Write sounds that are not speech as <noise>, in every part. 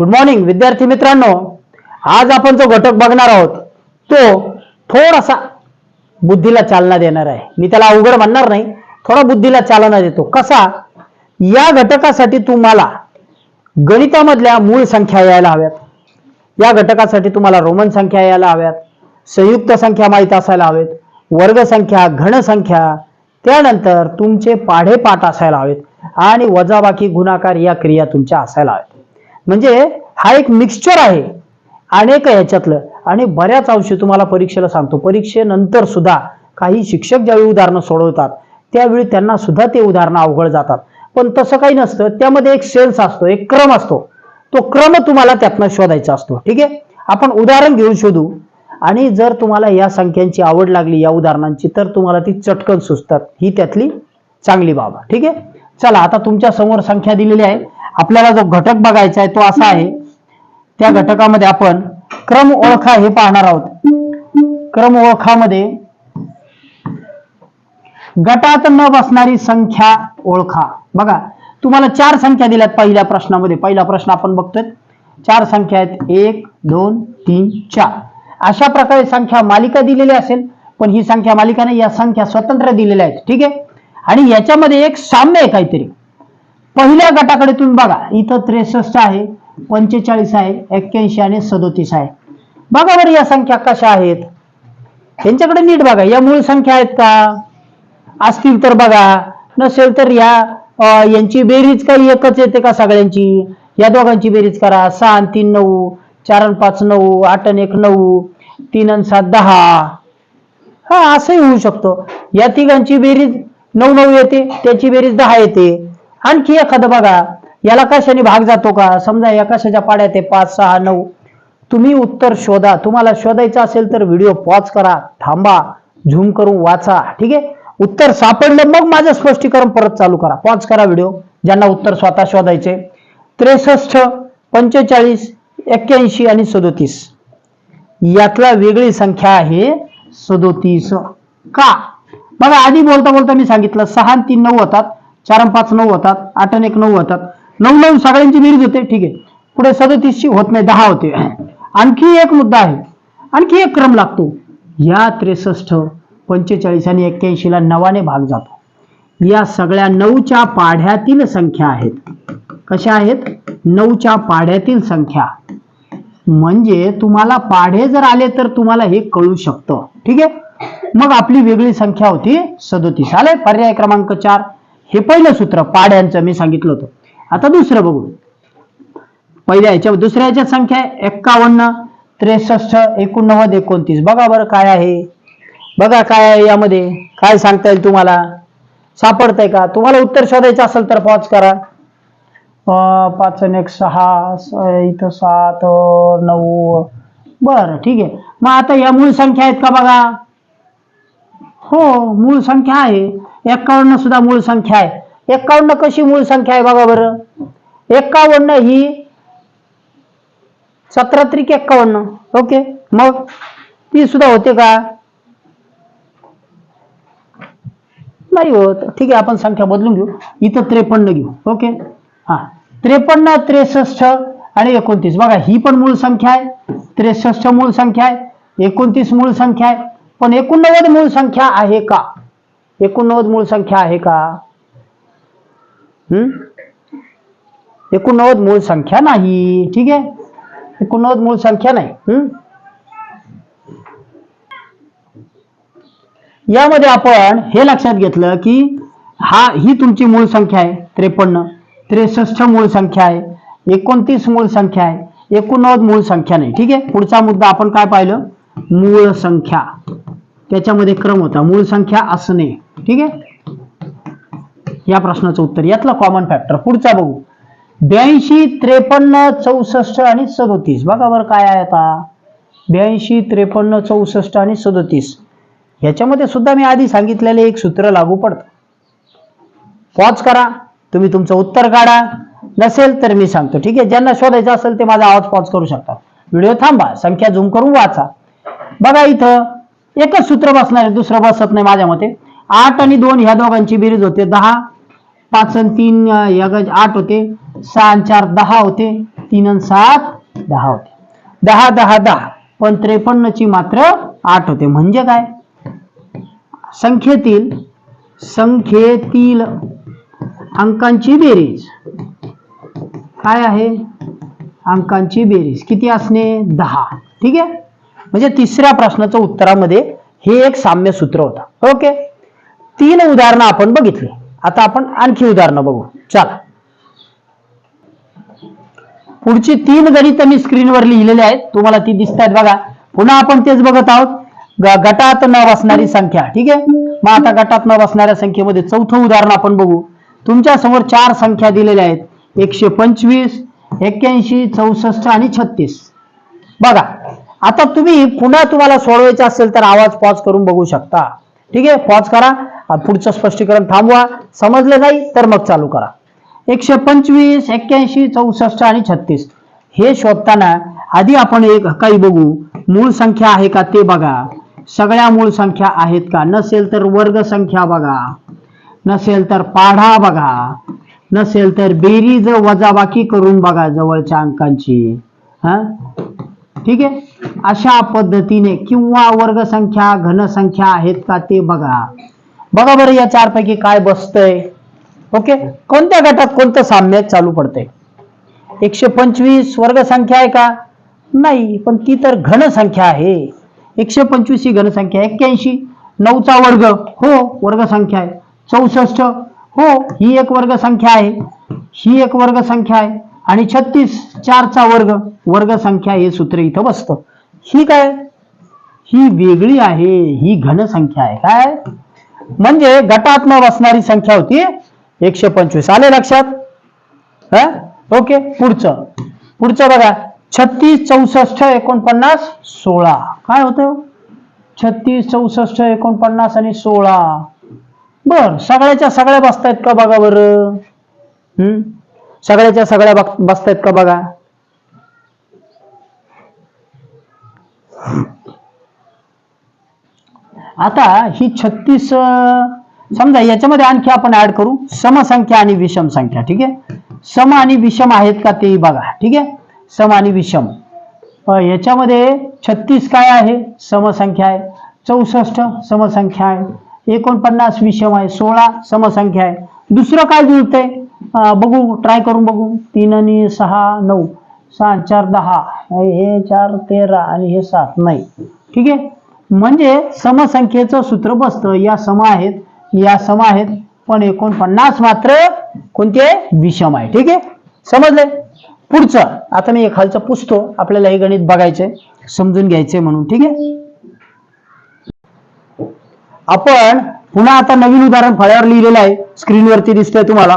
Good morning विद्यार्थी मित्रांनो. आज आपण जो घटक बघणार आहोत तो थोडासा बुद्धीला चालना देणार आहे. मी त्याला अवघड म्हणणार नाही थोडा बुद्धीला चालना देतो. कसा? या घटकासाठी तुम्हाला गणितामधल्या मूळ संख्या यायला हव्यात. या घटकासाठी तुम्हाला रोमन संख्या यायला हव्यात संयुक्त संख्या माहीत असायला हवेत वर्गसंख्या घनसंख्या घन संख्या त्यानंतर तुमचे पाढे पाठ असायला हवेत आणि वजाबाकी गुणाकार या क्रिया तुमच्या असायला हव्यात. म्हणजे हा एक मिक्सचर आहे. अनेक ह्याच्यातलं आणि बऱ्याच अंशी तुम्हाला परीक्षेला सांगतो. परीक्षेनंतर सुद्धा काही शिक्षक ज्यावेळी उदाहरणं सोडवतात त्यावेळी त्यांना सुद्धा ते उदाहरणं अवघड जातात. पण तसं काही नसतं. त्यामध्ये एक सेल्स असतो एक क्रम असतो. तो क्रम तुम्हाला त्यातनं शोधायचा असतो. ठीक आहे? आपण उदाहरण घेऊन शोधू. आणि जर तुम्हाला या संख्यांची आवड लागली या उदाहरणांची तर तुम्हाला ती चटकन सुचतात. ही त्यातली चांगली बाब. ठीक आहे? चला आता तुमच्यासमोर संख्या दिलेली आहे. आपल्याला जो घटक बघायचा आहे तो असा आहे. त्या घटकामध्ये आपण क्रम ओळखा हे पाहणार आहोत. क्रम ओळखामध्ये गटात न बसणारी संख्या ओळखा. बघा तुम्हाला चार संख्या दिल्यात पहिल्या प्रश्नामध्ये. पहिला प्रश्न आपण बघतोय. चार संख्या आहेत. एक दोन तीन चार. अशा प्रकारे संख्या मालिका दिलेली असेल पण ही संख्या मालिका नाही या संख्या स्वतंत्र दिलेल्या आहेत. ठीक आहे? आणि याच्यामध्ये एक साम्य आहे काहीतरी. पहिल्या गटाकडे तुम्ही बघा इथं त्रेसष्ट आहे पंचेचाळीस आहे एक्क्याऐंशी आणि सदोतीस आहे. बघा बरं या संख्या कशा आहेत. त्यांच्याकडे नीट बघा या मूळ संख्या आहेत का? असतील तर बघा नसेल तर या यांची बेरीज काही एकच येते का सगळ्यांची? या दोघांची बेरीज करा सहा आणि तीन नऊ चार आणि पाच नऊ आठ आणि एक नऊ तीन आणि सात दहा. हा असंही होऊ शकतो. या तिघांची बेरीज नऊ नऊ येते त्याची बेरीज दहा येते. आणखी एखादं बघा याला कशाने भाग जातो का? समजा या कशाच्या पाड्यात आहे? पाच सहा नऊ. तुम्ही उत्तर शोधा. तुम्हाला शोधायचं असेल तर व्हिडिओ पॉज करा थांबा झूम करून वाचा ठीक आहे? उत्तर सापडलं मग माझं स्पष्टीकरण परत चालू करा. पॉज करा व्हिडिओ ज्यांना उत्तर स्वतः शोधायचे. त्रेसष्ट पंचेचाळीस एक्क्याऐंशी आणि सदोतीस. यातला वेगळी संख्या आहे सदोतीस. का? बघा आधी बोलता बोलता मी सांगितलं सहा आणि तीन नऊ होतात. चार पाच नऊ होतात आठ आणि एक नऊ होतात. नऊ नऊ सगळ्यांची बेरीज होते ठीक आहे. पुढे सदोतीसची होत नाही दहा होते. आणखी एक मुद्दा आहे. आणखी एक क्रम लागतो. या त्रेसष्ट पंचेचाळीस आणि एक्क्याऐंशीला नवाने भाग जातो. या सगळ्या नऊच्या पाढ्यातील संख्या आहेत. कशा आहेत? नऊच्या पाढ्यातील संख्या. म्हणजे तुम्हाला पाढे जर आले तर तुम्हाला हे कळू शकतं. ठीक आहे? मग आपली वेगळी संख्या होती सदोतीस. आले पर्याय क्रमांक चार. हे पहिलं सूत्र पाढ्यांचं मी सांगितलं होतं. आता दुसरं बघू. पहिल्या याच्या दुसऱ्या याच्यात संख्या आहे एक्कावन्न त्रेसष्ट एकोणनव्वद एकोणतीस. बघा बरं काय आहे. बघा काय आहे यामध्ये. काय सांगता येईल तुम्हाला? सापडतंय का? तुम्हाला उत्तर शोधायचं असेल तर पॉज करा. पाच एक सहा इथं सात नऊ. बरं ठीक आहे. मग आता या मूळ संख्या आहेत का बघा? हो मूळ संख्या आहे. एक्कावन्न सुद्धा मूळ संख्या आहे. एक्कावन्न कशी मूळ संख्या आहे बघा बरं. एक्कावन्न ही सतरा त्रिक एक्कावन्न ओके मग ती सुद्धा होते का? नाही होत. ठीक आहे आपण संख्या बदलून घेऊ. इथं त्रेपन्न घेऊ. ओके? हा. त्रेपन्न त्रेसष्ट आणि एकोणतीस. बघा ही पण मूळ संख्या आहे. त्रेसष्ट मूळ संख्या आहे. एकोणतीस मूळ संख्या आहे. पण एकोणनव्वद मूळ संख्या आहे का? एकोणनव्वद मूळ संख्या आहे का? हम्म एकोणनव्वद मूळ संख्या नाही. ठीक आहे? एकोणनव्वद मूळ संख्या नाही. हम्म यामध्ये आपण हे लक्षात घेतलं की हा ही तुमची मूळ संख्या आहे त्रेपन्न. त्रेसष्ट मूळ संख्या आहे. एकोणतीस मूळ संख्या आहे. एकोणनव्वद मूळ संख्या नाही. ठीक आहे? पुढचा मुद्दा आपण काय पाहिलं? मूळ संख्या. त्याच्यामध्ये क्रम होता. मूळ संख्या असणे. ठीक आहे? या प्रश्नाचं उत्तर. यातला कॉमन फॅक्टर पुढचा बघू. ब्याऐंशी त्रेपन्न चौसष्ट आणि सदोतीस. बघा बरं काय आहे आता. ब्याऐंशी त्रेपन्न चौसष्ट आणि सदोतीस. याच्यामध्ये सुद्धा मी आधी सांगितलेले एक सूत्र लागू पडतं. पॉज करा. तुम्ही तुमचं उत्तर काढा. नसेल तर मी सांगतो. ठीक आहे? ज्यांना शोधायचं असेल ते माझा आवाज पॉज करू शकतात. व्हिडिओ थांबा. संख्या झूम करून वाचा. बघा इथं. एकच सूत्र बसणार आहे दुसरं बसत नाही माझ्या मते. आठ आणि दोन ह्या दोघांची बेरीज होते दहा. पाच आणि तीन या आठ होते. सहा आणि चार दहा होते. तीन आणि सात दहा होते. दहा दहा दहा. पण त्रेपन्नची मात्र आठ होते. म्हणजे काय? संख्येतील संख्येतील अंकांची बेरीज. काय आहे? अंकांची बेरीज. किती असणे? दहा. ठीक आहे? म्हणजे तिसऱ्या प्रश्नाचं उत्तरामध्ये हे एक साम्य सूत्र होता. ओके? तीन उदाहरणं आपण बघितली. आता आपण आणखी उदाहरणं बघू. चला. पुढची तीन गणित मी स्क्रीनवर लिहिलेली आहेत तुम्हाला ती दिसत आहेत बघा. पुन्हा आपण तेच बघत आहोत. गटात न बसणारी संख्या. ठीक आहे? मग आता गटात न बसणाऱ्या संख्येमध्ये चौथं उदाहरण आपण बघू. तुमच्यासमोर चार संख्या दिलेल्या आहेत. एकशे पंचवीस एक्क्याऐंशी चौसष्ट आणि छत्तीस. बघा. आता तुम्ही पुन्हा तुम्हाला सोडवायचं असेल तर आवाज पॉज करून बघू शकता. ठीक आहे? पॉज करा. पुढचं स्पष्टीकरण थांबवा. समजलं नाही तर मग चालू करा. एकशे पंचवीस एक्क्याऐंशी चौसष्ट आणि छत्तीस. हे शोधताना आधी आपण एक काही बघू. मूळ संख्या आहे का ते बघा. सगळ्या मूळ संख्या आहेत का? नसेल तर वर्ग संख्या बघा. नसेल तर पाढा बघा. नसेल तर बेरीज वजाबाकी करून बघा जवळच्या अंकांची. हा? ठीक आहे? अशा पद्धतीने किंवा वर्गसंख्या घनसंख्या आहेत का ते बघा. बघा बरं या चारपैकी काय बसतंय. ओके? कोणत्या गटात कोणतं साम्य चालू पडतंय? एकशे पंचवीस वर्गसंख्या आहे का? नाही पण ती तर घनसंख्या आहे. एकशे पंचवीस ही घनसंख्या एक्क्याऐंशी. नऊचा वर्ग हो वर्गसंख्या आहे. चौसष्ट हो ही एक वर्गसंख्या आहे. ही एक वर्गसंख्या आहे. आणि छत्तीस चारचा वर्ग वर्ग संख्या हे सूत्र इथं बसतं. ही काय? ही वेगळी आहे ही घन संख्या आहे. काय? म्हणजे गटात न बसणारी संख्या होती एकशे पंचवीस. आले लक्षात? हा? ओके पुढचं. पुढचं बघा. छत्तीस चौसष्ट एकोणपन्नास सोळा. काय होतं? छत्तीस चौसष्ट एकोणपन्नास आणि सोळा. बर सगळ्याच्या सगळ्या बसतायत का बघा बरं? हम्म सगळ्याच्या सगळ्या बसतायत का बघा? आता ही छत्तीस समजा याच्यामध्ये आणखी आपण ऍड करू. समसंख्या आणि विषम संख्या ठीक आहे? सम आणि विषम आहेत का तेही बघा ठीक आहे? सम आणि विषम. याच्यामध्ये छत्तीस काय आहे? समसंख्या आहे. चौसष्ट समसंख्या आहे. एकोणपन्नास विषम आहे. सोळा समसंख्या आहे. दुसरं काय जुळतंय? बघू ट्राय करून बघू. तीन आणि सहा नऊ. सहा चार दहा. हे चार तेरा आणि हे सात. नाही. ठीक आहे? म्हणजे समसंख्येचं सूत्र बसतं. या सम आहेत या सम आहेत. पण एकोणपन्नास मात्र कोणते? विषम आहे. ठीक आहे? समजले? पुढचं. आता मी खालचं पुसतो. आपल्याला हे गणित बघायचंय. समजून घ्यायचंय म्हणून. ठीक आहे? आपण पुन्हा आता नवीन उदाहरण फळ्यावर लिहिलेलं आहे. स्क्रीनवरती दिसतंय तुम्हाला.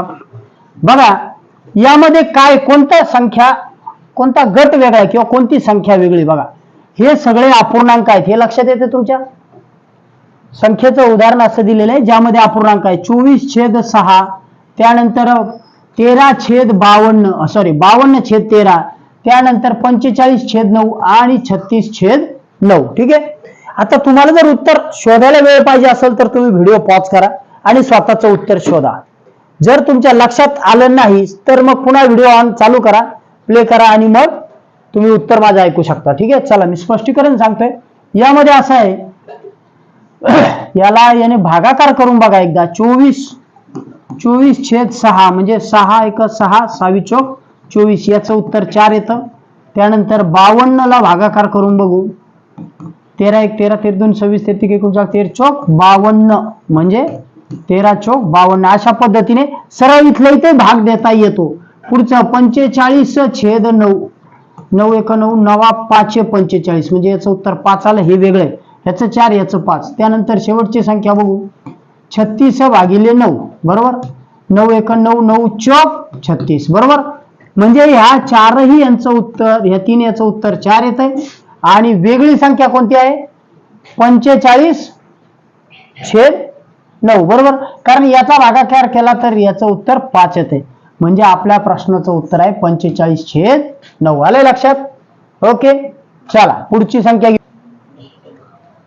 बघा यामध्ये काय कोणत्या संख्या कोणता गट वेगळा आहे किंवा कोणती संख्या वेगळी बघा. हे सगळे अपूर्णांक आहेत. हे लक्षात येते तुमच्या? संख्येचं उदाहरण असं दिलेलं आहे ज्यामध्ये अपूर्णांक आहे. चोवीस छेद सहा त्यानंतर तेरा छेद बावन्न सॉरी बावन्न छेद तेरा त्यानंतर पंचेचाळीस छेद नऊ आणि छत्तीस छेद नऊ. ठीक आहे? आता तुम्हाला जर उत्तर शोधायला वेळ पाहिजे असेल तर तुम्ही व्हिडिओ पॉज करा आणि स्वतःचं उत्तर शोधा. जर तुमच्या लक्षात आलं नाही तर मग पुन्हा व्हिडिओ ऑन चालू करा प्ले करा आणि मग तुम्ही उत्तर माझं ऐकू शकता. ठीक आहे? चला मी स्पष्टीकरण सांगतोय. यामध्ये असं आहे <clears throat> याला याने भागाकार करून बघा एकदा. चोवीस चोवीस छेद सहा म्हणजे सहा एक सहा सहावी चौक चोवीस याचं उत्तर चार येतं. त्यानंतर बावन्न ला भागाकार करून बघू. तेरा एक तेरा तेर दोन सव्वीस तेहतीस एकोणचाळीस तेर चौक बावन्न. म्हणजे तेरा चौक बावन्न. अशा पद्धतीने सरळ इथल्या इथे भाग देता येतो. पुढचं पंचेचाळीस छेद नऊ. नऊ एक नऊ नवा पाचशे पंचेचाळीस. म्हणजे याचं उत्तर पाच आलं हे वेगळं आहे. याचं चार याचं पाच. त्यानंतर शेवटची संख्या बघू. छत्तीस भागिले नऊ. बरोबर? नऊ एक नऊ नऊ चौक छत्तीस. बरोबर? म्हणजे ह्या चारही यांचं उत्तर ह्या तीन याचं उत्तर चार येत आहे. आणि वेगळी संख्या कोणती आहे? पंचेचाळीस छेद नऊ बरोबर? कारण याचा भागाकार केला तर याचं उत्तर पाच येते. म्हणजे आपल्या प्रश्नाचं उत्तर आहे पंचेचाळीस छेद नऊ. आलंय लक्षात? ओके चला पुढची संख्या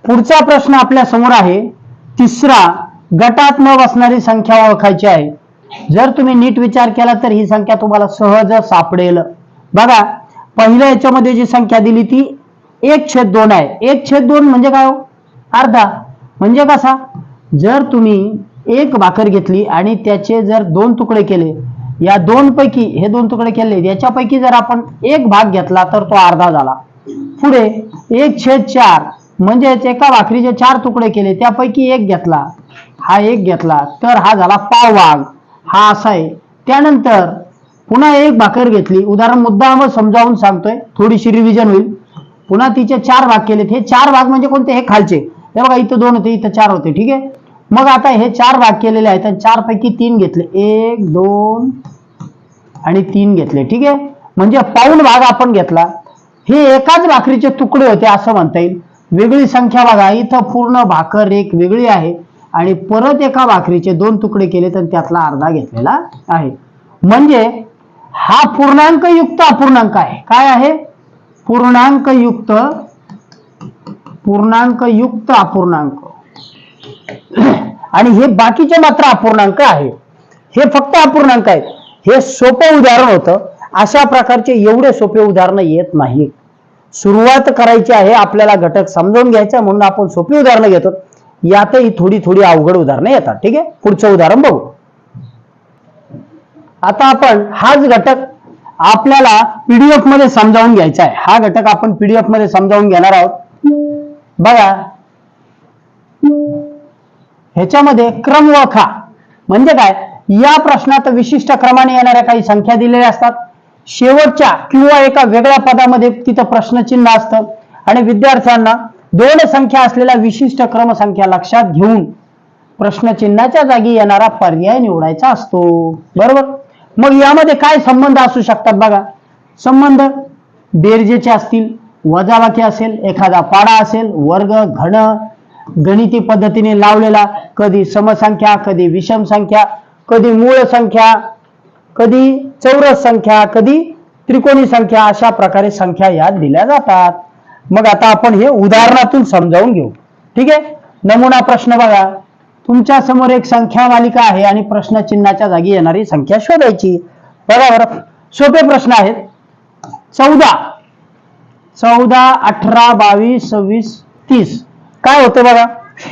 पुढचा प्रश्न आपल्यासमोर आहे. तिसरा गटात न बसणारी संख्या ओळखायची आहे. जर तुम्ही नीट विचार केला तर ही संख्या तुम्हाला सहज सापडेल. बघा पहिल्या याच्यामध्ये जी संख्या दिली ती एक छेद दोन आहे. एक छेद दोन म्हणजे काय हो? अर्धा. म्हणजे कसा? जर तुम्ही एक भाकर घेतली आणि त्याचे जर दोन तुकडे केले या दोन पैकी हे दोन तुकडे केले याच्यापैकी जर आपण एक भाग घेतला तर तो अर्धा झाला. पुढे एक छेद चार म्हणजेच एका भाकरीचे चार तुकडे केले त्यापैकी एक घेतला हा एक घेतला तर हा झाला पाव भाग हा असा आहे. त्यानंतर पुन्हा एक भाकर घेतली. उदाहरण मुद्दाम समजावून सांगतोय. थोडीशी रिव्हिजन होईल. पुन्हा तिचे चार भाग केलेत. हे चार भाग म्हणजे कोणते? हे खालचे. हे बघा इथं दोन होते इथं चार होते ठीक आहे? मग आता हे चार भाग केलेले आहेत चार पैकी तीन घेतले. एक दोन आणि तीन घेतले ठीक आहे? म्हणजे पाऊल भाग आपण घेतला. हे एकाच भाकरीचे तुकडे होते असं म्हणता येईल. वेगळी संख्या बघा इथं पूर्ण भाकर एक वेगळी आहे आणि परत एका भाकरीचे दोन तुकडे केले तर त्यातला अर्धा घेतलेला आहे. म्हणजे हा पूर्णांक युक्त अपूर्णांक आहे. काय आहे? पूर्णांक युक्त पूर्णांक युक्त अपूर्णांक. आणि हे बाकीचे मात्र अपूर्णांक आहे. हे फक्त अपूर्णांक आहेत. हे सोपं उदाहरण होतं. अशा प्रकारचे एवढे सोपे उदाहरणं येत नाहीत सुरुवात करायची आहे आपल्याला घटक समजावून घ्यायचा म्हणून आपण सोपी उदाहरणं घेतो. यातही थोडी थोडी अवघड उदाहरणं येतात. ठीक आहे? पुढचं उदाहरण बघू. आता आपण हाच घटक आपल्याला पीडीएफमध्ये समजावून घ्यायचा आहे. हा घटक आपण पीडीएफमध्ये समजावून घेणार आहोत. बघा. ह्याच्यामध्ये क्रम ओळखा. म्हणजे काय? या प्रश्नात विशिष्ट क्रमाने येणाऱ्या काही संख्या दिलेल्या असतात. शेवटच्या किंवा एका वेगळ्या पदामध्ये तिथं प्रश्नचिन्ह असतं. आणि विद्यार्थ्यांना दोन संख्या असलेल्या विशिष्ट क्रमसंख्या लक्षात घेऊन प्रश्नचिन्हाच्या जागी येणारा पर्याय निवडायचा असतो. बरोबर? मग यामध्ये काय संबंध असू शकतात बघा. संबंध बेरजेचे असतील वजाबाकी असेल एखादा पाडा असेल वर्ग घन गणिती पद्धतीने लावलेला कधी समसंख्या कधी विषम संख्या कधी मूळ संख्या कधी चौरस संख्या कधी त्रिकोणी संख्या अशा प्रकारे संख्या यात दिल्या जातात. मग आता आपण हे उदाहरणातून समजावून घेऊ. ठीक आहे? नमुना प्रश्न बघा. तुमच्यासमोर एक संख्या मालिका आहे आणि प्रश्न चिन्हाच्या जागी येणारी संख्या शोधायची. बघा बरं. सोपे प्रश्न आहेत. चौदा. चौदा अठरा बावीस सव्वीस तीस. काय होतं बघा?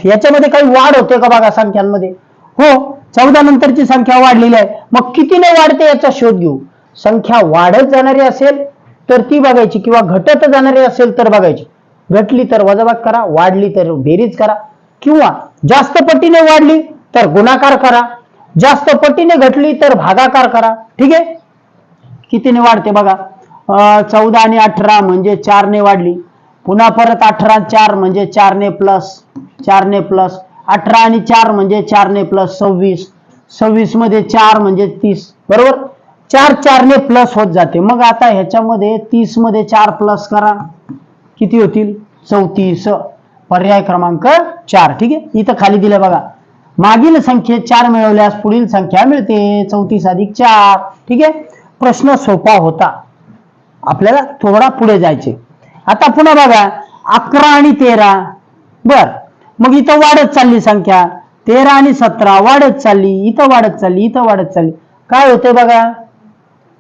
याच्यामध्ये काही वाढ होते का बघा संख्यांमध्ये? हो चौदा नंतरची संख्या वाढलेली आहे. मग कितीने वाढते याचा शोध घेऊ. संख्या वाढत जाणारी असेल तर ती बघायची किंवा घटत जाणारी असेल तर बघायची. घटली तर वजाबाग करा वाढली तर बेरीज करा. किंवा जास्त पटीने वाढली तर गुणाकार करा. जास्त पटीने घटली तर भागाकार करा. ठीक आहे? कितीने वाढते बघा? चौदा आणि अठरा म्हणजे चारने वाढली. पुन्हा परत अठरा चार म्हणजे चारने प्लस चारने प्लस अठरा आणि चार म्हणजे चारने प्लस सव्वीस. सव्वीसमध्ये चार म्हणजे तीस. बरोबर? चार चारने प्लस होत जाते. मग आता ह्याच्यामध्ये तीसमध्ये चार प्लस करा. किती होतील? चौतीस. पर्याय क्रमांक चार. ठीक आहे? इथं खाली दिलं बघा. मागील संख्येत चार मिळवल्यास पुढील संख्या मिळते. चौतीस अधिक चार. ठीक आहे? प्रश्न सोपा होता. आपल्याला थोडा पुढे जायचे. आता पुन्हा बघा अकरा आणि तेरा. बर. मग इथं वाढत चालली संख्या. तेरा आणि सतरा वाढत चालली इथं वाढत चालली इथं वाढत चालली. काय होते बघा?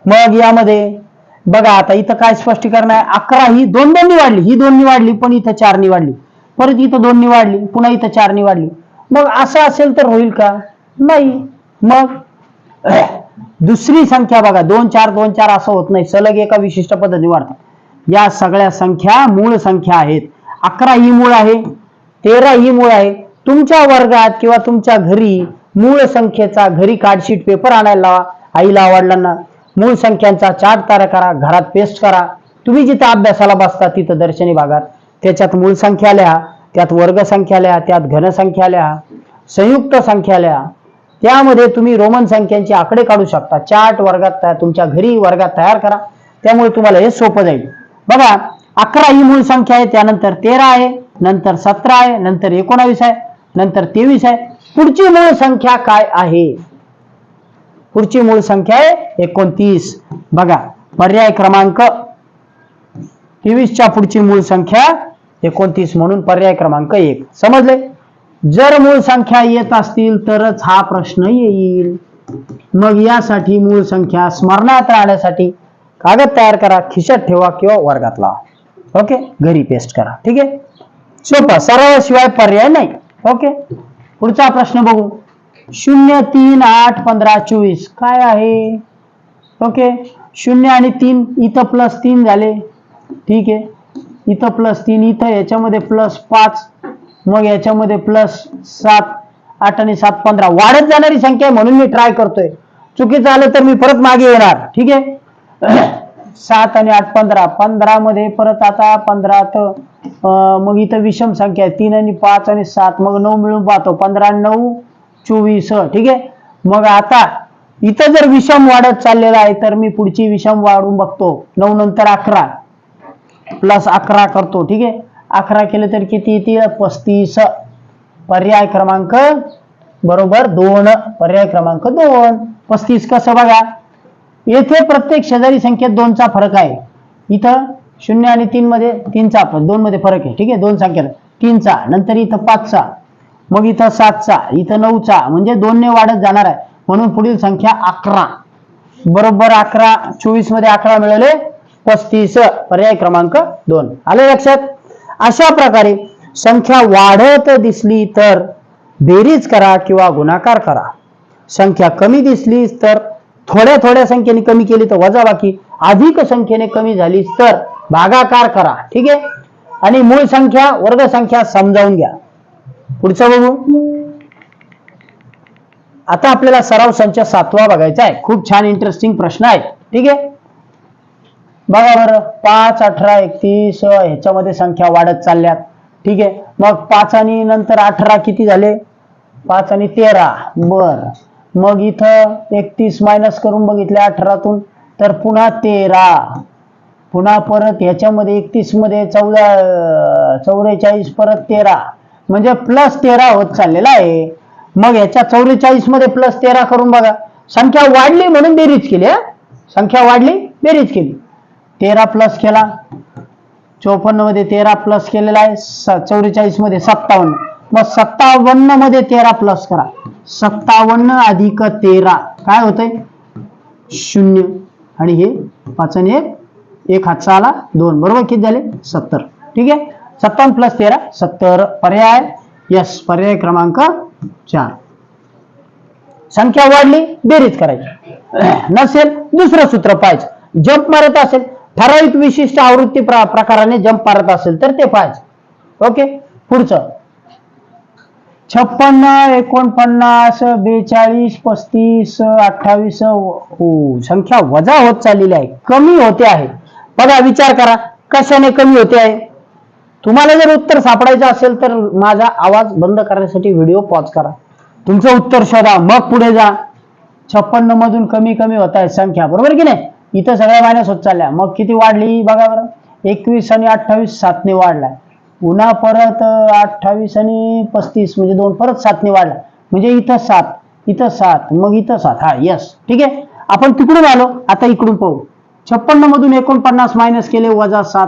मग यामध्ये बघा आता इथं काय स्पष्टीकरण आहे? अकरा ही दोन दोन्ही वाढली. ही दोन्ही वाढली पण इथं चारनी वाढली. परत इथं दोन्ही वाढली पुन्हा इथं चारनी वाढली. मग असं असेल तर होईल का? नाही. मग दुसरी संख्या बघा दोन चार दोन चार असं होत नाही. सलग एका विशिष्ट पद्धती वाढतात या सगळ्या संख्या मूळ संख्या आहेत. अकरा ही मूळ आहे तेरा ही मूळ आहे. तुमच्या वर्गात किंवा तुमच्या घरी मूळ संख्येचा घरी कार्डशीट पेपर आणायला लावा आईला वडिलांना. मूळ संख्यांचा चार्ट तयार करा घरात पेस्ट करा. तुम्ही जिथं अभ्यासाला बसता तिथं दर्शनी भागात. त्याच्यात मूळ संख्या लिहा त्यात वर्ग संख्या लिहा त्यात घनसंख्या लिहा संयुक्त संख्या लिहा. त्यामध्ये तुम्ही रोमन संख्यांचे आकडे काढू शकता. चार्ट वर्गात तुमच्या घरी वर्गात तयार करा. त्यामुळे तुम्हाला हे सोपं जाईल. बघा अकरा ही मूळ संख्या आहे त्यानंतर तेरा आहे नंतर सतरा आहे नंतर एकोणावीस आहे नंतर तेवीस आहे. पुढची मूळ संख्या काय आहे? पुढची मूळ संख्या आहे एकोणतीस. बघा पर्याय क्रमांक तेवीसच्या पुढची मूळ संख्या एकोणतीस म्हणून पर्याय क्रमांक एक. समजले? जर मूळ संख्या येत असतील तरच हा प्रश्न येईल. मग यासाठी मूळ संख्या स्मरणात राहण्यासाठी कागद तयार करा खिशात ठेवा किंवा वर्गात लावा ओके? घरी पेस्ट करा. ठीक आहे? सोपं. सर्वाशिवाय पर्याय नाही. ओके? पुढचा प्रश्न बघू. शून्य तीन आठ पंधरा चोवीस. काय आहे? ओके? शून्य आणि तीन इथं प्लस तीन झाले. ठीक आहे? इथं प्लस तीन इथं याच्यामध्ये प्लस पाच. मग याच्यामध्ये प्लस सात आठ आणि सात पंधरा वाढत जाणारी संख्या आहे म्हणून मी ट्राय करतोय. चुकीचं आलं तर मी परत मागे येणार. ठीक आहे? <clears throat> सात आणि आठ पंधरा. पंधरा मध्ये परत आता पंधरा तर मग इथं विषम संख्या आहे. तीन आणि पाच आणि सात. मग नऊ मिळून पाहतो. पंधरा आणि नऊ चोवीस ठीक आहे? मग आता इथं जर विषम वाढत चाललेला आहे तर मी पुढची विषम वाढून बघतो. नऊ नंतर अकरा. प्लस अकरा करतो ठीक आहे? अकरा केले तर किती येतील पस्तीस. पर्याय क्रमांक बरोबर दोन. पर्याय क्रमांक दोन. पस्तीस कसं बघा? येथे प्रत्येक शेजारी संख्येत दोनचा फरक आहे. इथं शून्य आणि तीन मध्ये तीनचा दोन मध्ये फरक आहे. ठीक आहे? दोन संख्या तीनचा. नंतर इथं पाचचा. मग इथं सातचा. इथं नऊचा. म्हणजे दोनने वाढत जाणार आहे. म्हणून पुढील संख्या अकरा. बरोबर अकरा. चोवीसमध्ये अकरा मिळाले. पस्तीस. पर्याय क्रमांक दोन. आले लक्षात? अशा प्रकारे संख्या वाढत दिसली तर बेरीज करा किंवा गुणाकार करा. संख्या कमी दिसली तर थोड्या थोड्या संख्येने कमी केली तर वजाबाकी अधिक संख्येने कमी झाली तर भागाकार करा. ठीक आहे? आणि मूळ संख्या वर्ग संख्या समजावून घ्या. पुढचं बघू. आता आपल्याला सराव संच सातवा बघायचा आहे. खूप छान इंटरेस्टिंग प्रश्न आहे. ठीक आहे? बघा बरं पाच अठरा एकतीस ह्याच्यामध्ये संख्या वाढत चालल्यात. ठीक आहे? मग पाच आणि नंतर अठरा किती झाले? पाच आणि तेरा. बर. मग इथं एकतीस मायनस करून बघितले अठरातून तर पुन्हा तेरा. पुन्हा परत ह्याच्यामध्ये एकतीसमध्ये चौदा चौवेचाळीस परत तेरा. म्हणजे प्लस तेरा होत चाललेला आहे. मग ह्याच्या चौवेचाळीसमध्ये प्लस तेरा करून बघा. संख्या वाढली म्हणून बेरीज केली हा? संख्या वाढली बेरीज केली. तेरा प्लस केला. चौपन्नमध्ये तेरा प्लस केलेला आहे. चौवेचाळीसमध्ये सत्तावन्न. मग सत्तावन्नमध्ये तेरा प्लस करा. सत्तावन्न अधिक तेरा. काय होतंय? शून्य. आणि हे पाच आणि एक. एक हातचा आला दोन. बरोबर किती झाले? सत्तर. ठीक आहे? सत्तावन्न प्लस तेरा सत्तर. पर्याय? यस पर्याय क्रमांक चार. संख्या वाढली बेरीज करायची. <clears throat> नसेल दुसरं सूत्र पाहिजे जंप मारत असेल ठराविक विशिष्ट आवृत्ती प्रकाराने जंप मारत असेल तर ते पाहिजे ओके? पुढचं. छप्पन्न एकोणपन्नास बेचाळीस पस्तीस अठ्ठावीस संख्या वजा होत चाललेली आहे. कमी होते आहे. बघा विचार करा. कशाने कमी होते आहे? तुम्हाला जर उत्तर सापडायचं असेल तर माझा आवाज बंद करण्यासाठी व्हिडिओ पॉज करा. तुमचं उत्तर शोधा. मग पुढे जा. छप्पन्न मधून कमी कमी होत आहे संख्या. बरोबर की नाही? इथं सगळ्या मायनस होत चालल्या. मग किती वाढली बघा बरं. एकवीस आणि अठ्ठावीस सातने वाढलाय. पुन्हा परत अठ्ठावीस आणि पस्तीस म्हणजे दोन परत सातने वाढला म्हणजे इथं सात इथं सात मग इथं सात. हा यस ठीक आहे? आपण तिकडून आलो आता इकडून पाहू. छप्पन्न मधून एकोणपन्नास मायनस केले वजा सात.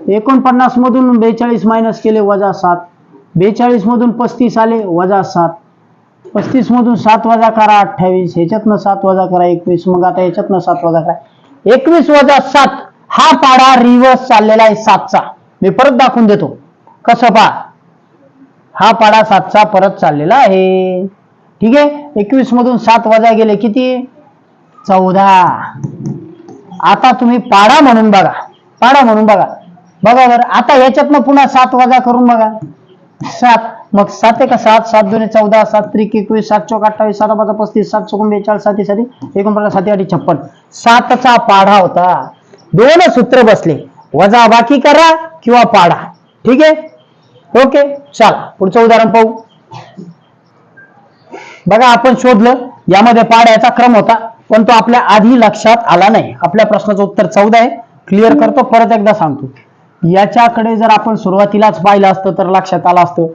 एकोणपन्नास मधून बेचाळीस मायनस केले वजा सात. बेचाळीस मधून पस्तीस आले वजा सात. पस्तीस मधून सात वजा करा अठ्ठावीस ह्याच्यातनं सात वजा करा एकवीस मग आता ह्याच्यातनं सात वजा करा. एकवीस वजा सात हा पाडा रिव्हर्स चाललेला आहे सातचा. मी परत दाखवून देतो. कसं पा हा पाडा सातचा परत चाललेला आहे. ठीक आहे? एकवीस मधून सात वजा गेले किती? चौदा. आता तुम्ही पाडा म्हणून बघा. पाडा म्हणून बघा. बघा बरं. आता ह्याच्यातनं पुन्हा सात वजा करून बघा. सात. मग सात एका सात सात दोन चौदा सात त्रिक एकवीस सात चौक अठ्ठावीस सात पाच पस्तीस सात चौक बेचाळीस साती साती एकोणपन्नास साती आठ छप्पन. सातचा पाढा होता. दोन सूत्र बसले. वजा बाकी करा किंवा पाडा ठीक आहे? ओके चला. पुढचं उदाहरण पाहू. बघा आपण शोधलं. यामध्ये पाड्याचा क्रम होता पण तो आपल्या आधी लक्षात आला नाही. आपल्या प्रश्नाचं उत्तर चौदा आहे. क्लिअर करतो परत एकदा सांगतो. याच्याकडे जर आपण सुरुवातीलाच पाहिलं असतं तर लक्षात आलं असतं.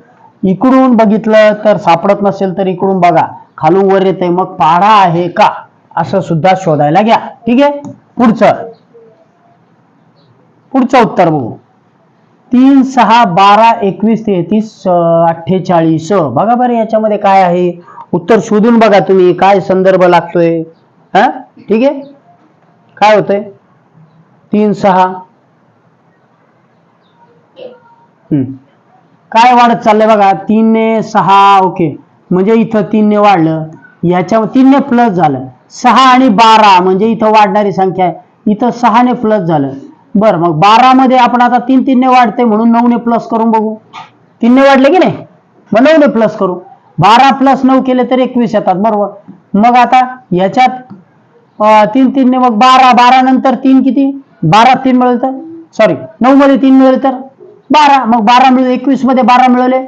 इकडून बघितलं तर सापडत नसेल तर इकडून बघा. खालून वर येते मग पाडा आहे का? असं सुद्धा शोधायला घ्या. ठीक आहे? पुढचं. पुढचं उत्तर बघू. तीन सहा बारा एकवीस तेहतीस अठ्ठेचाळीस. बघा बरं याच्यामध्ये काय आहे. उत्तर शोधून बघा तुम्ही. काय संदर्भ लागतोय? हा? ठीक आहे? काय होतंय? तीन सहा. हम्म. काय वाढत चाललंय बघा तीनने सहा ओके. म्हणजे इथं तीनने वाढलं याच्या तीनने प्लस झालं. सहा आणि बारा म्हणजे इथं वाढणारी संख्या आहे. इथं सहाने प्लस झालं. बरं मग बारा मध्ये आपण आता तीन तीनने वाढते म्हणून नऊने प्लस करून बघू. तीनने वाढले की नाही? मग नऊने प्लस करू. बारा प्लस नऊ केले तर एकवीस येतात बरोबर. मग आता याच्यात तीन तीनने मग बारा बारा नंतर तीन किती? बारा तीन मिळेल तर सॉरी नऊ मध्ये तीन मिळेल तर? बारा मग बारा मिळेल एकवीसमध्ये बारा मिळवले.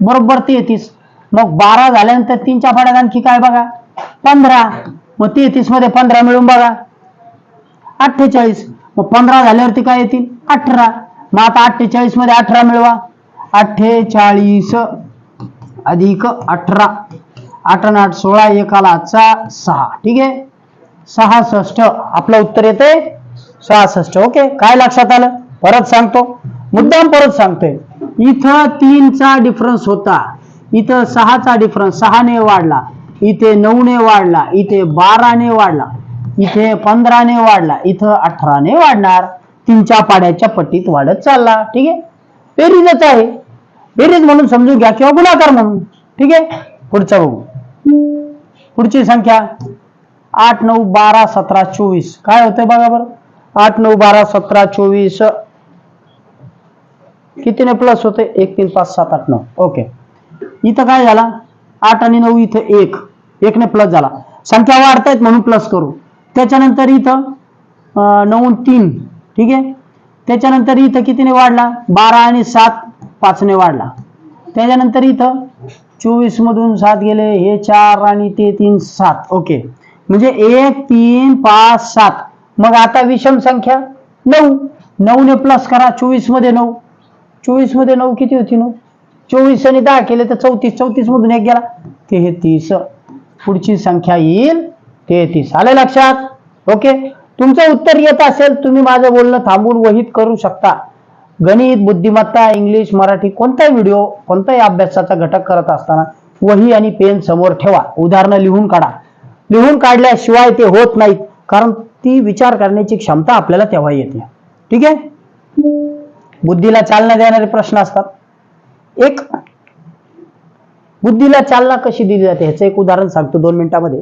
बरोबर तेहतीस. मग बारा झाल्यानंतर तीनच्या पाड्यात आणखी काय बघा? पंधरा. मग तेहतीसमध्ये पंधरा मिळून बघा. अठ्ठेचाळीस. मग पंधरा झाल्यावरती काय येतील? अठरा. मग आता अठ्ठेचाळीसमध्ये अठरा मिळवा. अठ्ठेचाळीस अधिक अठरा. आठ आठ सोळा एकाला चा सहा. ठीक आहे? सहासष्ट. आपलं उत्तर येते सहासष्ट. ओके. काय लक्षात आलं? परत सांगतो. मुद्दाम परत सांगतोय. इथं तीनचा डिफरन्स होता. इथं सहाचा डिफरन्स सहाने वाढला. इथे नऊने वाढला इथे बाराने वाढला इथे पंधराने वाढला इथं अठराने वाढणार. तीनच्या पाड्याच्या पट्टीत वाढत चालला. ठीक आहे? बेरीजच आहे. बेरीज म्हणून समजून घ्या किंवा गुणाकार म्हणून. ठीक आहे? पुढचा बघू. पुढची संख्या. आठ नऊ बारा सतरा चोवीस. काय होतंय बघा बरं? आठ नऊ बारा सतरा चोवीस कितीने प्लस होते एक तीन पाच सात आठ नऊ. ओके इथं काय झाला? आठ आणि नऊ इथं एक. एकने प्लस झाला. संख्या वाढतायत म्हणून प्लस करू. त्याच्यानंतर इथं नऊ तीन. ठीक आहे? त्याच्यानंतर इथं कितीने वाढला? बारा आणि सात पाचने वाढला. त्याच्यानंतर इथं चोवीस मधून सात गेले. हे चार आणि ते तीन सात. ओके म्हणजे एक तीन पाच सात. मग आता विषम संख्या नऊ. नऊने प्लस करा. चोवीसमध्ये नऊ. चोवीसमध्ये नऊ किती होती नऊ? चोवीस आणि दहा केले तर चौतीस. चौतीस मधून एक गेला. तेहतीस. पुढची संख्या येईल तेहतीस. आलं लक्षात? ओके. तुमचं उत्तर येत असेल तुम्ही माझं बोलणं थांबून वहीत करू शकता. गणित बुद्धिमत्ता इंग्लिश मराठी कोणताही व्हिडिओ कोणताही अभ्यासाचा घटक करत असताना वही आणि पेन समोर ठेवा. उदाहरणं लिहून काढा. लिहून काढल्याशिवाय ते होत नाहीत कारण ती विचार करण्याची क्षमता आपल्याला तेव्हा येते ठीक आहे? बुद्धीला चालना देणारे प्रश्न असतात. एक बुद्धीला चालना कशी दिली जाते? ह्याचं एक उदाहरण सांगतो दोन मिनिटांमध्ये.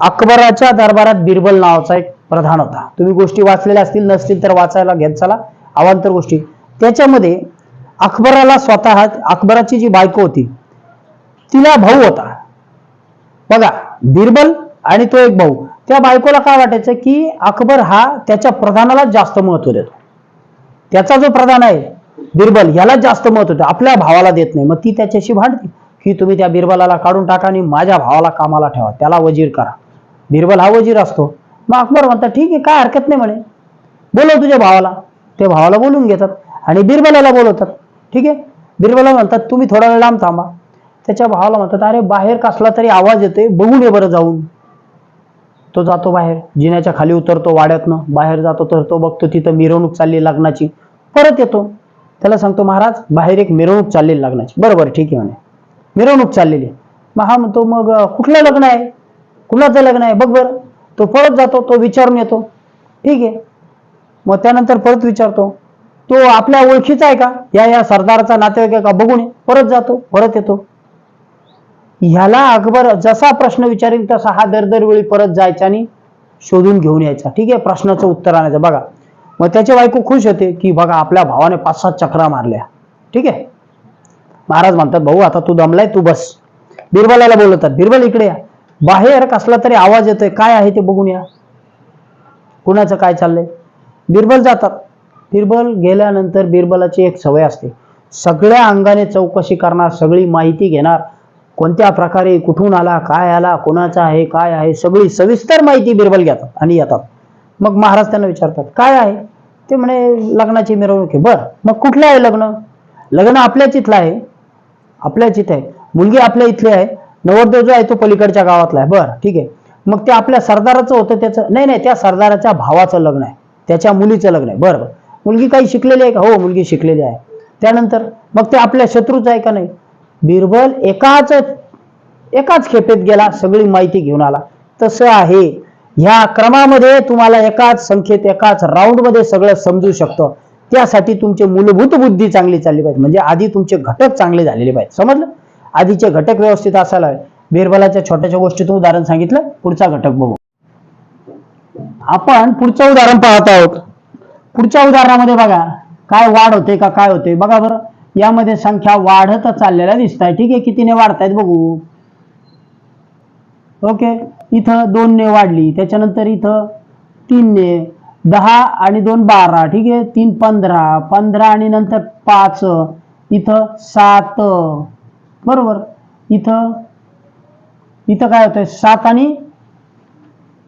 अकबराच्या दरबारात बिरबल नावाचा एक प्रधान होता. तुम्ही गोष्टी वाचलेल्या असतील नसतील तर वाचायला घेत चला अवांतर गोष्टी. त्याच्यामध्ये अकबराला स्वतः अकबराची जी बायको होती तिला भाऊ होता. बघा बिरबल आणि तो एक भाऊ. त्या बायकोला काय वाटायचं की अकबर हा त्याच्या प्रधानाला जास्त महत्त्व देतो. त्याचा जो प्रधान आहे बिरबल याला जास्त महत्त्व होतं. आपल्या भावाला देत नाही. मग ती त्याच्याशी भांडते. की तुम्ही त्या बिरबलाला काढून टाका आणि माझ्या भावाला कामाला ठेवा. त्याला वजीर करा. बिरबल हा वजीर असतो. मग अकबर म्हणतात ठीक आहे काय हरकत नाही म्हणे. बोलव तुझ्या भावाला. ते भावाला बोलून घेतात आणि बिरबलाला बोलवतात. ठीक आहे? बिरबला म्हणतात तुम्ही थोडा वेळ लांब थांबा. त्याच्या भावाला म्हणतात अरे बाहेर कसला तरी आवाज येतोय. बघून ये बरं जाऊन. तो जातो बाहेर. जिन्याच्या खाली उतरतो वाड्यातनं. बाहेर जातो तर तो बघतो तिथं मिरवणूक चालली लग्नाची. परत येतो. त्याला सांगतो महाराज बाहेर एक मिरवणूक चाललेली लग्नाची. बरोबर ठीक आहे म्हणे. मिरवणूक चाललेली. महा मग हा म्हणतो मग कुठलं लग्न आहे? कुणाचं लग्न आहे? बघ बरं. तो परत जातो तो विचारून येतो. ठीक आहे. मग त्यानंतर परत विचारतो. तो आपल्या ओळखीचा आहे का? या या सरदाराचा नातेवाईक आहे का? बघून ये. परत जातो परत येतो. ह्याला अकबर जसा प्रश्न विचारेल तसा हा दर दरवेळी परत जायचा आणि शोधून घेऊन यायचा. ठीक आहे? प्रश्नाचं उत्तर आणायचं. बघा. मग त्याचे बायको खुश होते की बघा आपल्या भावाने पाच सात चक्रा मारल्या. ठीक आहे? महाराज म्हणतात भाऊ आता तू दमलाय तू बस. बिरबलाला बोलवतात बिरबल इकडे या. बाहेर कसला तरी आवाज येतोय. काय आहे ते बघून या. कुणाचं काय चाललंय? बिरबल जातात. बिरबल गेल्यानंतर बिरबलाची एक सवय असते. सगळ्या अंगाने चौकशी करणार सगळी माहिती घेणार. कोणत्या प्रकारे कुठून आला काय आला कोणाचा आहे काय आहे सगळी सविस्तर माहिती बिरबल घेतात आणि येतात. मग महाराज त्यांना विचारतात काय आहे? ते म्हणे लग्नाची मिरवणूक आहे. बरं मग कुठलं आहे लग्न? लग्न आपल्याच इथलं आहे. आपल्याच इथे आहे. मुलगी आपल्या इथली आहे. नवरदेव जो आहे तो पलीकडच्या गावातला आहे. बरं ठीक आहे. मग ते आपल्या सरदाराचं होतं त्याचं नाही नाही त्या सरदाराच्या भावाचं लग्न आहे. त्याच्या मुलीचं लग्न आहे. बरं बरं. मुलगी काही शिकलेली आहे का? हो मुलगी शिकलेली आहे. त्यानंतर मग ते आपल्या शत्रूचं आहे का नाही? बिरबल एकाच एकाच खेपेत गेला सगळी माहिती घेऊन आला. तसं आहे. ह्या क्रमामध्ये तुम्हाला एकाच संख्येत एकाच राऊंडमध्ये सगळं समजू शकतं. त्यासाठी तुमची मूलभूत बुद्धी चांगली चालली पाहिजे. म्हणजे आधी तुमचे घटक चांगले झालेले पाहिजे. समजलं? आधीचे घटक व्यवस्थित असायला हवे. बिरबलाच्या छोट्याशा गोष्टीतून उदाहरण सांगितलं. पुढचा घटक बघू. आपण पुढचं उदाहरण पाहत आहोत. पुढच्या उदाहरणामध्ये बघा. काय वाढ होते का काय होते? बघा बरं. यामध्ये संख्या वाढत चाललेल्या दिसत आहे ठीक आहे कितीने वाढतायत बघू. ओके इथं दोनने वाढली. त्याच्यानंतर इथं तीनने दहा आणि दोन बारा. ठीक आहे तीन पंधरा. पंधरा आणि नंतर पाच. इथं सात. बरोबर. इथं इथं काय होतंय? सात आणि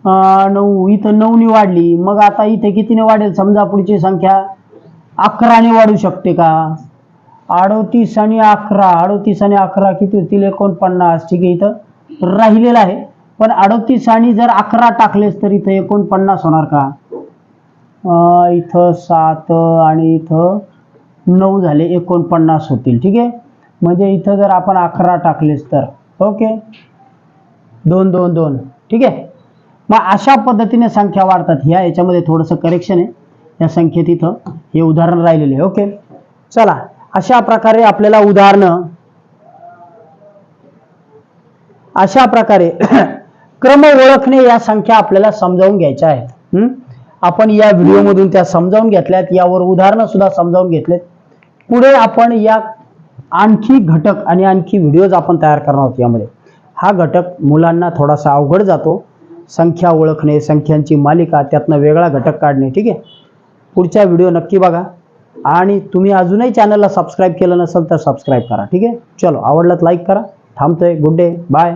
नऊ. इथं नऊने वाढली. मग आता इथे कितीने वाढेल? समजा पुढची संख्या अकराने वाढू शकते का? अडोतीस आणि अकरा अडोतीस आणि अकरा किती होतील? एकोणपन्नास. ठीक आहे इथं राहिलेलं आहे. पण अडोतीस आणि जर अकरा टाकलेस तर इथं एकोणपन्नास होणार का? इथं सात आणि इथं नऊ झाले एकोणपन्नास होतील. ठीक आहे? म्हणजे इथं जर आपण अकरा टाकलेस तर. ओके? दोन दोन दोन. ठीक आहे? मग अशा पद्धतीने संख्या वाढतात. ह्या याच्यामध्ये थोडंसं करेक्शन आहे. या संख्येत इथं हे उदाहरण राहिलेले आहे. ओके? चला. अशा प्रकारे आपल्याला उदाहरणं अशा प्रकारे <clears throat> क्रम ओळखणे या संख्या आपल्याला समजावून घ्यायच्या आहेत. आपण या व्हिडिओमधून त्या समजावून घेतल्यात यावर उदाहरणं सुद्धा समजावून घेतलेत. पुढे आपण या आणखी घटक आणि आणखी व्हिडिओज आपण तयार करणार आहोत यामध्ये. हा घटक मुलांना थोडासा अवघड जातो. संख्या ओळखणे संख्यांची मालिका त्यातनं वेगळा घटक काढणे ठीक आहे? पुढचा व्हिडिओ नक्की बघा. आणि तुम्ही अजूनही चॅनलला सबस्क्राईब केलं नसेल तर सबस्क्राईब करा ठीक आहे? चलो आवडलं लाईक करा. थांबतोय. Good day bye